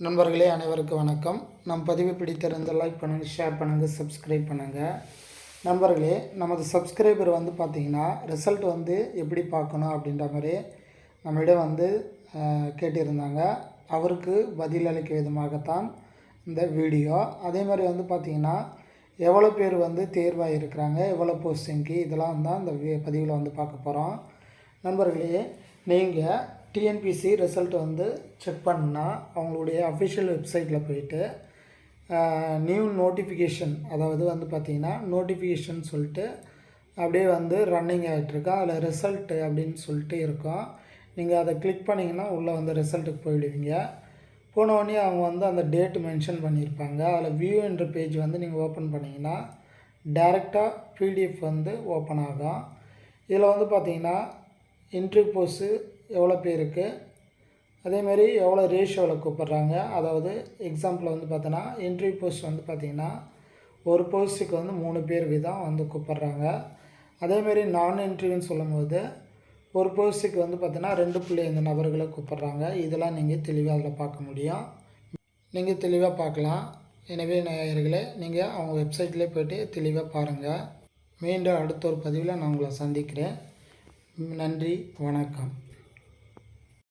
நண்பர்களே அனைவருக்கும் வணக்கம். நம் பதிவு பிடித்திருந்த லைக் பண்ணுங்கள் ஷேர் பண்ணுங்கள் சப்ஸ்கிரைப் பண்ணுங்கள் நண்பர்களே நமது சப்ஸ்கிரைபர் வந்து பார்த்திங்கன்னா ரிசல்ட் வந்து எப்படி பார்க்கணும் அப்படின்ற மாதிரி நம்மளிடம் வந்து கேட்டிருந்தாங்க. அவருக்கு பதில் அளிக்க விதமாகத்தான் இந்த வீடியோ அதே மாதிரி வந்து பார்த்திங்கன்னா எவ்வளோ பேர் வந்து தேர்வாக இருக்கிறாங்க எவ்வளோ போஸ்டிங்க்கு இதெல்லாம் தான் இந்த பதிவில் வந்து பார்க்க போகிறோம் நண்பர்களே நீங்கள் டிஎன்பிசி ரிசல்ட் வந்து செக் பண்ணால் அவங்களுடைய அஃபிஷியல் வெப்சைட்டில் போயிட்டு நியூ நோட்டிஃபிகேஷன் அதாவது வந்து பார்த்திங்கன்னா நோட்டிஃபிகேஷன் சொல்லிட்டு அப்படியே வந்து ரன்னிங் ஆகிட்டுருக்கா அதில் ரிசல்ட்டு அப்படின்னு சொல்லிட்டு இருக்கும் நீங்கள் அதை கிளிக் பண்ணிங்கன்னா உள்ளே வந்து ரிசல்ட்டுக்கு போயிடுவீங்க. போன அவங்க வந்து அந்த டேட் மென்ஷன் பண்ணியிருப்பாங்க. அதில் வியூ என்ற பேஜ் வந்து நீங்கள் ஓப்பன் பண்ணிங்கன்னா டேரெக்டாக பிடிஎஃப் வந்து ஓப்பன் ஆகும். இதில் வந்து பார்த்திங்கன்னா இன்ட்ரி போஸு எவ்வளோ பேருக்கு அதேமாரி எவ்வளோ ரேஷியோவில் கூப்பிட்றாங்க? அதாவது எக்ஸாம்பிள் வந்து பார்த்தோன்னா என்ட்ரி போஸ்ட் வந்து பார்த்திங்கன்னா ஒரு போஸ்ட்டுக்கு வந்து மூணு பேர் வீதம் வந்து கூப்பிட்றாங்க. அதேமாரி நான் என்ட்ரின்னு சொல்லும்போது ஒரு போஸ்ட்டுக்கு வந்து பார்த்தோன்னா ரெண்டு புள்ளி ஐந்து நபர்களை கூப்பிட்றாங்க. இதெல்லாம் நீங்கள் தெளிவாக அதில் பார்க்க முடியும். நீங்கள் தெளிவாக பார்க்கலாம். எனவே நேயர்களே நீங்கள் அவங்க வெப்சைட்லேயே போய்ட்டு தெளிவாக பாருங்கள் மீண்டும் அடுத்த ஒரு பதிவில் நான் உங்களை சந்திக்கிறேன். நன்றி வணக்கம்.